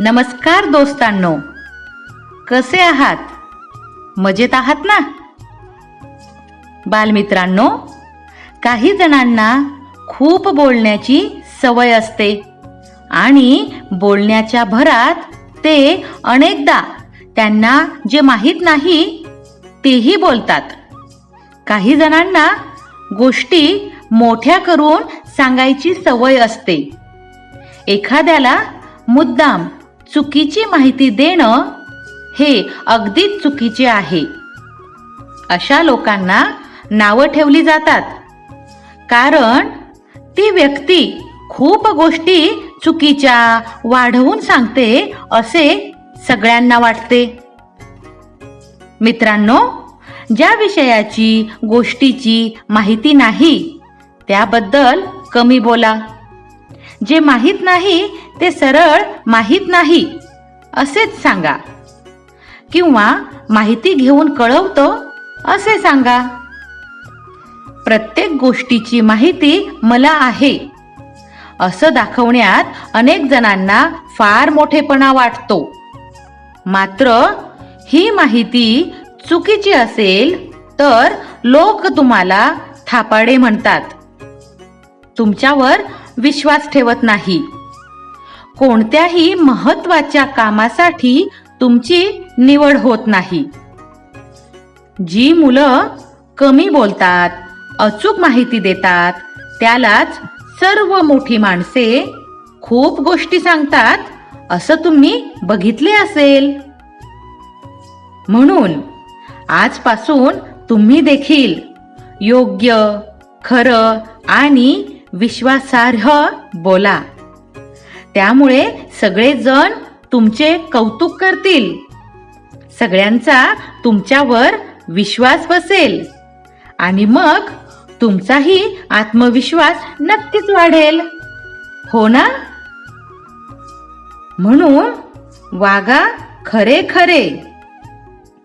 नमस्कार दोस्तांनो. कसे आहात? मजेत आहात ना? बालमित्रांनो काही जणांना खूप बोलण्याची सवय असते आणि बोलण्याच्या भरात ते अनेकदा त्यांना जे माहीत नाही तेही बोलतात. काही जणांना गोष्टी मोठ्या करून सांगायची सवय असते. एखाद्याला मुद्दाम चुकीची माहिती देणं हे अगदीच चुकीचे आहे. अशा लोकांना नावं ठेवली जातात. कारण ती व्यक्ती खूप गोष्टी चुकीच्या वाढवून सांगते असे सगळ्यांना वाटते. मित्रांनो ज्या विषयाची गोष्टीची माहिती नाही त्याबद्दल कमी बोला. जे माहीत नाही ते सरळ माहीत नाही असेच सांगा. किंवा माहिती घेऊन कळवतो असे सांगा. प्रत्येक गोष्टीची माहिती मला आहे. असं दाखवण्यात अनेक जणांना फार मोठेपणा वाटतो. मात्र ही माहिती चुकीची असेल तर लोक तुम्हाला थापाडे म्हणतात. तुमच्यावर विश्वास ठेवत नाही. कोणत्याही महत्त्वाच्या कामासाठी तुमची निवड होत नाही. जी मुलं कमी बोलतात अचूक माहिती देतात त्यालाच सर्व मोठी माणसे खूप गोष्टी सांगतात असं तुम्ही बघितले असेल. म्हणून आजपासून तुम्ही देखील योग्य खरं आणि विश्वासार्ह बोला. त्यामुळे सगळेजण तुमचे कौतुक करतील. सगळ्यांचा तुमच्यावर विश्वास बसेल. आणि मग तुमचाही आत्मविश्वास नक्कीच वाढेल. हो ना? म्हणून वागा खरे खरे.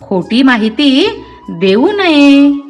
खोटी माहिती देऊ नये.